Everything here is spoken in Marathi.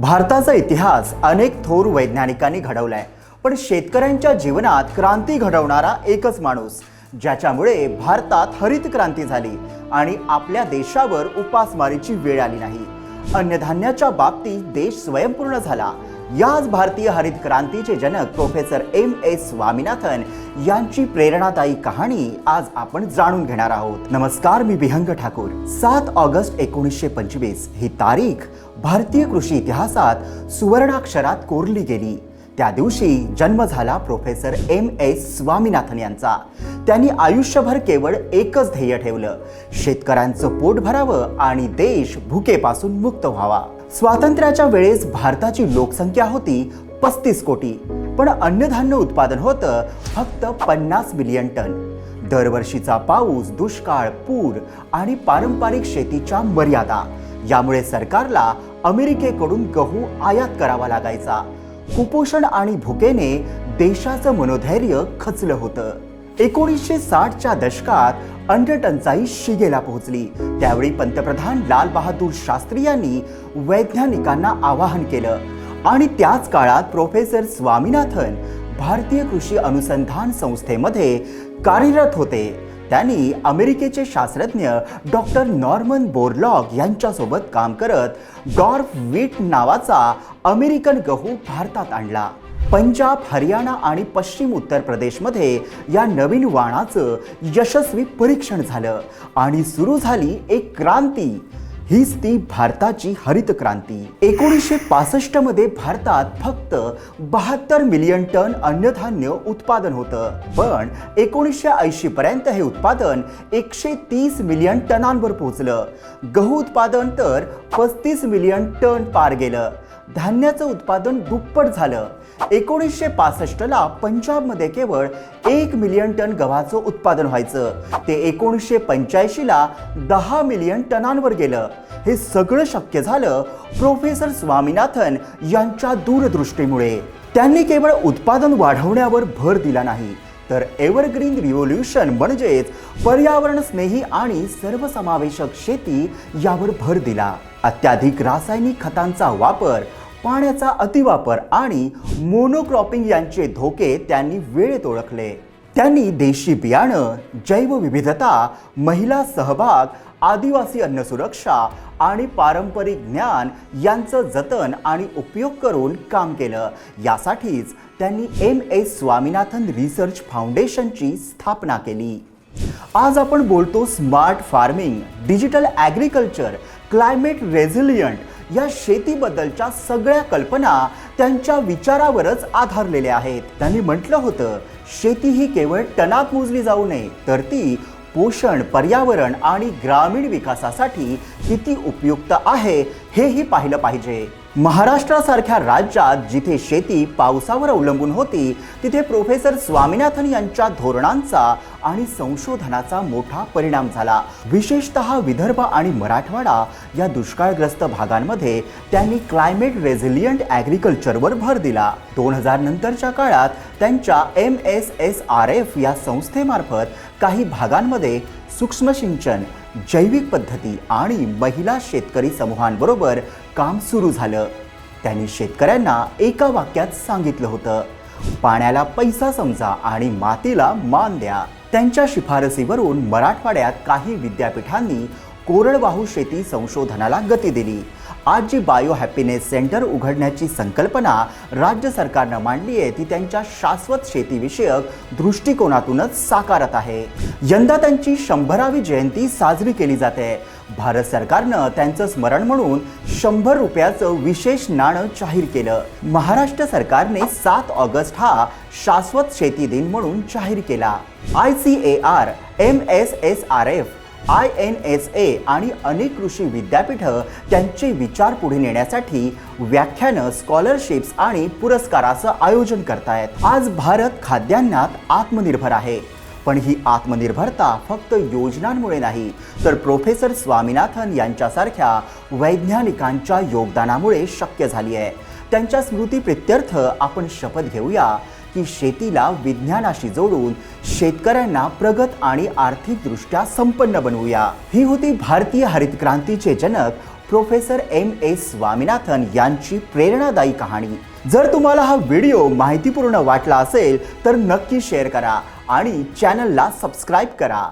भारताचा इतिहास अनेक थोर वैज्ञानिकांनी घडवलाय. पण शेतकऱ्यांच्या जीवनात क्रांती घडवणारा एकच माणूस ज्याच्यामुळे भारतात हरित क्रांती झाली आणि आपल्या देशावर उपासमारीची वेळ आली नाही. अन्नधान्याच्या बाबतीत देश स्वयंपूर्ण झाला. याच भारतीय हरित क्रांतीचे जनक प्रोफेसर एम एस स्वामीनाथन यांची प्रेरणादायी कहाणी आज आपण जाणून घेणार आहोत. नमस्कार मी विहंग ठाकूर. सात ऑगस्ट एकोणीसशे पंचवीस ही तारीख भारतीय कृषी इतिहासात सुवर्णाक्षरात कोरली गेली. त्या दिवशी जन्म झाला प्रोफेसर एम एस स्वामीनाथन यांचा. त्यांनी आयुष्यभर केवळ एकच ध्येय ठेवलं. शेतकऱ्यांचं पोट भरावं आणि देश भुकेपासून मुक्त व्हावा. स्वातंत्र्याच्या वेळेस भारताची लोकसंख्या होती पस्तीस कोटी पण अन्नधान्य उत्पादन होतं फक्त पन्नास मिलियन टन. दरवर्षीचा पाऊस दुष्काळ पूर आणि पारंपरिक शेतीच्या मर्यादा यामुळे सरकारला अमेरिकेकडून गहू आयात करावा लागायचा. कुपोषण आणि भुकेने देशाचं मनोधैर्य खचलं होतं. एकोणीसशे साठच्या दशकात अन्न टंचाई शिगेला पोहोचली. त्यावेळी पंतप्रधान लाल बहादूर शास्त्री यांनी वैज्ञानिकांना आवाहन केलं. आणि त्याच काळात प्रोफेसर स्वामीनाथन भारतीय कृषी अनुसंधान संस्थेमध्ये कार्यरत होते. त्यांनी अमेरिकेचे शास्त्रज्ञ डॉक्टर नॉर्मन बोरलॉग यांच्यासोबत काम करत डॉर्फ वीट नावाचा अमेरिकन गहू भारतात आणला. पंजाब हरियाणा आणि पश्चिम उत्तर प्रदेशमध्ये या नवीन वाणाचं यशस्वी परीक्षण झालं आणि सुरू झाली एक क्रांती. हीच ती भारताची हरित क्रांती. एकोणीसशे पासष्टमध्ये भारतात फक्त बहात्तर मिलियन टन अन्नधान्य उत्पादन होतं. पण एकोणीसशे ऐंशी पर्यंत हे उत्पादन एकशे तीस मिलियन टनांवर पोहोचलं. गहू उत्पादन तर पस्तीस मिलियन टन पार गेलं. धान्याचं उत्पादन दुप्पट झालं. एकोणीसशे पासष्टला पंजाबमध्ये केवळ एक मिलियन टन गव्हाचं उत्पादन व्हायचं. ते एकोणीसशे पंच्याऐंशीला दहा मिलियन टनांवर गेलं. हे सगळं शक्य झालं प्रोफेसर स्वामीनाथन यांच्या दूरदृष्टीमुळे. त्यांनी केवळ उत्पादन वाढवण्यावर भर दिला नाही तर एव्हरग्रीन रिव्होल्युशन म्हणजेच पर्यावरण स्नेही आणि सर्वसमावेशक शेती यावर भर दिला. अत्याधिक रासायनिक खतांचा वापर पाण्याचा अतिवापर आणि मोनोक्रॉपिंग यांचे धोके त्यांनी वेळेत ओळखले. त्यांनी देशी बियाणं जैवविविधता महिला सहभाग आदिवासी अन्न सुरक्षा आणि पारंपरिक ज्ञान यांचं जतन आणि उपयोग करून काम केलं. यासाठीच त्यांनी एम एस स्वामीनाथन रिसर्च फाउंडेशनची स्थापना केली. आज आपण बोलतो smart farming digital agriculture climate resilient या शेतीबद्दलच्या सगळ्या कल्पना त्यांच्या विचारावरच आधारलेल्या आहेत. त्यांनी म्हटलं होतं शेती ही केवळ टनात मोजली जाऊ नये तर ती पोषण पर्यावरण आणि ग्रामीण विकासासाठी किती उपयुक्त आहे हेही पाहिलं पाहिजे. महाराष्ट्रासारख्या राज्यात जिथे शेती पावसावर अवलंबून होती तिथे प्रोफेसर स्वामीनाथन यांच्या धोरणांचा आणि संशोधनाचा मोठा परिणाम झाला. विशेषतः विदर्भ आणि मराठवाडा या दुष्काळग्रस्त भागांमध्ये त्यांनी क्लायमेट रेझिलियंट ॲग्रिकल्चरवर भर दिला. दोन हजार नंतरच्या काळात त्यांच्या M S S R F या संस्थेमार्फत काही भागांमध्ये सूक्ष्म सिंचन जैविक पद्धती आणि महिला शेतकरी समूहांबरोबर काम सुरू झालं. त्यांनी शेतकऱ्यांना एका वाक्यात सांगितलं होतं पाण्याला पैसा समजा आणि मातीला मान द्या. त्यांच्या शिफारसीवरून मराठवाड्यात काही विद्यापीठांनी कोरडवाहू शेती संशोधनाला गती दिली. आज जी बायो हॅपीनेस सेंटर उघडण्याची संकल्पना राज्य सरकारनं मांडली आहे ती त्यांच्या शाश्वत शेतीविषयक दृष्टिकोनातूनच साकारत आहे. यंदा त्यांची शंभरावी जयंती साजरी केली जाते. भारत सरकारनं त्यांचं स्मरण म्हणून शंभर रुपयाचं विशेष नाणं जाहीर केलं. महाराष्ट्र सरकारने सात ऑगस्ट हा शाश्वत शेती दिन म्हणून जाहीर केला. I C A R M S S R F I N S A आणि अनेक कृषी विद्यापीठं त्यांचे विचार पुढे नेण्यासाठी व्याख्यानं स्कॉलरशिप्स आणि पुरस्काराचं आयोजन करतायत. आज भारत खाद्यान्नात आत्मनिर्भर आहे. पण ही आत्मनिर्भरता फक्त योजनांमुळे नाही तर प्रोफेसर स्वामीनाथन यांच्यासारख्या वैज्ञानिकांच्या योगदानामुळे शक्य झाली आहे त्यांच्या स्मृती प्रित्यर्थ आपण शपथ घेऊया. की शेतीला विज्ञानाशी जोडून शेतकऱ्यांना प्रगत आणि आर्थिकदृष्ट्या संपन्न बनवूया. ही होती भारतीय हरित क्रांतीचे जनक प्रोफेसर एम एस स्वामीनाथन यांची प्रेरणादायी कहाणी. जर तुम्हाला हा व्हिडिओ माहितीपूर्ण वाटला असेल तर नक्की शेअर करा आणि चॅनलला सबस्क्राईब करा.